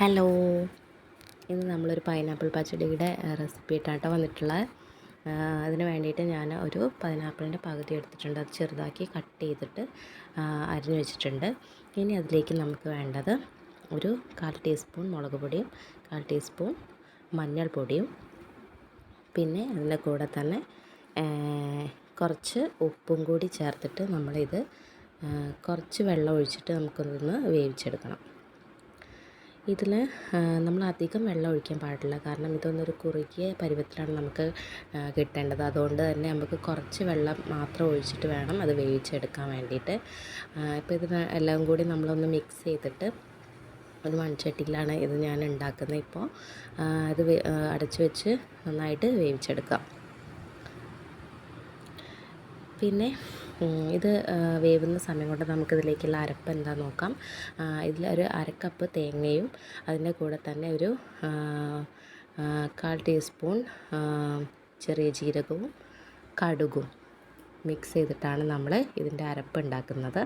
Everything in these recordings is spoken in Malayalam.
ഹലോ. ഇന്ന് നമ്മളൊരു പൈനാപ്പിൾ പച്ചടിയുടെ റെസിപ്പി ആയിട്ടാട്ടോ വന്നിട്ടുള്ളത്. അതിന് വേണ്ടിയിട്ട് ഞാൻ ഒരു പൈനാപ്പിളിന്റെ പകുതി എടുത്തിട്ടുണ്ട്. അത് ചെറുതാക്കി കട്ട് ചെയ്തിട്ട് അരിഞ്ഞു വെച്ചിട്ടുണ്ട്. ഇനി അതിലേക്ക് നമുക്ക് വേണ്ടത് ഒരു കാൽ ടീസ്പൂൺ മുളക് പൊടിയും കാൽ ടീസ്പൂൺ മഞ്ഞൾപ്പൊടിയും പിന്നെ അതിന്റെ കൂടെ തന്നെ കുറച്ച് ഉപ്പും കൂടി ചേർത്തിട്ട് നമ്മളിത് കുറച്ച് വെള്ളം ഒഴിച്ചിട്ട് നമുക്കൊന്ന് വേവിച്ചെടുക്കണം. ഇതിൽ നമ്മൾ അധികം വെള്ളം ഒഴിക്കാൻ പാടില്ല. കാരണം ഇതൊന്നൊരു കുറുകിയ പരുവത്തിലാണ് നമുക്ക് കിട്ടേണ്ടത്. അതുകൊണ്ട് തന്നെ നമുക്ക് കുറച്ച് വെള്ളം മാത്രം ഒഴിച്ചിട്ട് വേണം അത് വേവിച്ചെടുക്കാൻ വേണ്ടിയിട്ട്. ഇപ്പോൾ ഇത് എല്ലാം കൂടി നമ്മളൊന്ന് മിക്സ് ചെയ്തിട്ട് ഒരു മൺചട്ടിയിലാണ് ഇത് ഞാൻ ഉണ്ടാക്കുന്നത് ഇപ്പോൾ അത് അടച്ചു വെച്ച് നന്നായിട്ട് വേവിച്ചെടുക്കാം. പിന്നെ ഇത് വേവുന്ന സമയം കൊണ്ട് നമുക്കിതിലേക്കുള്ള അരപ്പ് എന്താ നോക്കാം. ഇതിൽ ഒരു അരക്കപ്പ് തേങ്ങയും അതിന്റെ കൂടെ തന്നെ ഒരു കാൽ ടീസ്പൂൺ ചെറിയ ജീരകവും കടുകും മിക്സ് ചെയ്തിട്ടാണ് നമ്മൾ ഇതിന്റെ അരപ്പ് ഉണ്ടാക്കുന്നത്.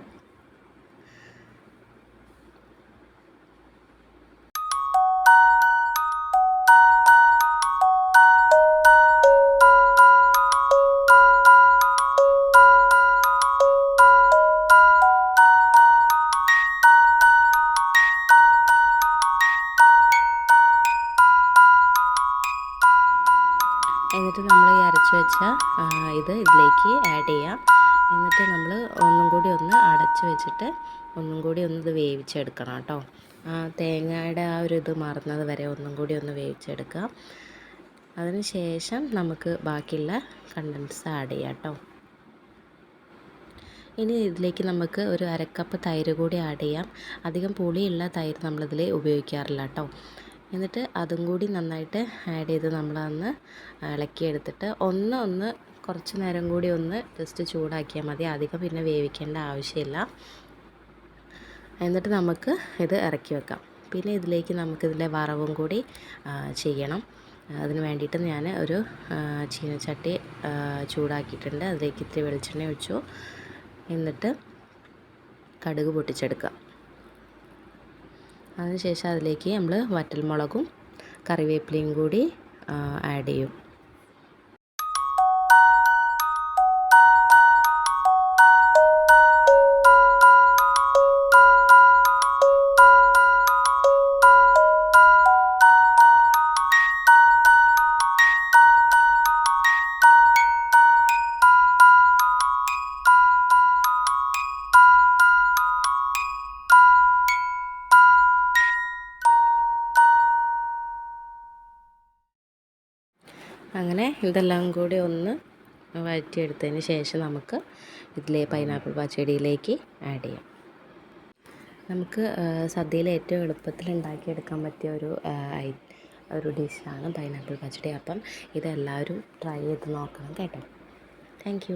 എന്നിട്ട് നമ്മൾ ഈ അരച്ച് വെച്ച ഇത് ഇതിലേക്ക് ആഡ് ചെയ്യാം. എന്നിട്ട് നമ്മൾ ഒന്നും കൂടി ഒന്ന് അടച്ച് വെച്ചിട്ട് ഒന്നും കൂടി ഒന്ന് ഇത് വേവിച്ചെടുക്കണം കേട്ടോ. തേങ്ങയുടെ ആ ഒരു ഇത് മറന്നത് വരെ ഒന്നും കൂടി ഒന്ന് വേവിച്ചെടുക്കാം. അതിന് ശേഷം നമുക്ക് ബാക്കിയുള്ള കണ്ടൻസ് ആഡ് ചെയ്യാം കേട്ടോ. ഇനി ഇതിലേക്ക് നമുക്ക് ഒരു അരക്കപ്പ് തൈര് കൂടി ആഡ് ചെയ്യാം. അധികം പുളിയുള്ള തൈര് നമ്മളിതിൽ ഉപയോഗിക്കാറില്ല കേട്ടോ. എന്നിട്ട് അതും കൂടി നന്നായിട്ട് ആഡ് ചെയ്ത് നമ്മളതൊന്ന് ഇളക്കിയെടുത്തിട്ട് ഒന്ന് ഒന്ന് കുറച്ച് നേരം കൂടി ഒന്ന് ജസ്റ്റ് ചൂടാക്കിയാൽ മതി. അധികം പിന്നെ വേവിക്കേണ്ട ആവശ്യമില്ല. എന്നിട്ട് നമുക്ക് ഇത് ഇറക്കി വെക്കാം. പിന്നെ ഇതിലേക്ക് നമുക്കിതിന്റെ വറവും കൂടി ചെയ്യണം. അതിന് വേണ്ടിയിട്ട് ഞാൻ ഒരു ചീനച്ചട്ടി ചൂടാക്കിയിട്ടുണ്ട്. അതിലേക്ക് ഇത്തിരി വെളിച്ചെണ്ണ ഒഴിച്ചു. എന്നിട്ട് കടുക് പൊട്ടിച്ചെടുക്കാം അതിനുശേഷം അതിലേക്ക് നമ്മൾ വറ്റൽമുളകും കറിവേപ്പിലയും കൂടി ആഡ് ചെയ്യും. അങ്ങനെ ഇതെല്ലാം കൂടി ഒന്ന് വഴറ്റിയെടുത്തതിന് ശേഷം നമുക്ക് ഇതിലെ പൈനാപ്പിൾ പച്ചടിയിലേക്ക് ആഡ് ചെയ്യാം. നമുക്ക് സദ്യയിൽ ഏറ്റവും എളുപ്പത്തിൽ ഉണ്ടാക്കിയെടുക്കാൻ പറ്റിയ ഒരു ഒരു ഡിഷാണ് പൈനാപ്പിൾ പച്ചടി. അപ്പം ഇതെല്ലാവരും ട്രൈ ചെയ്ത് നോക്കണം കേട്ടോ. താങ്ക്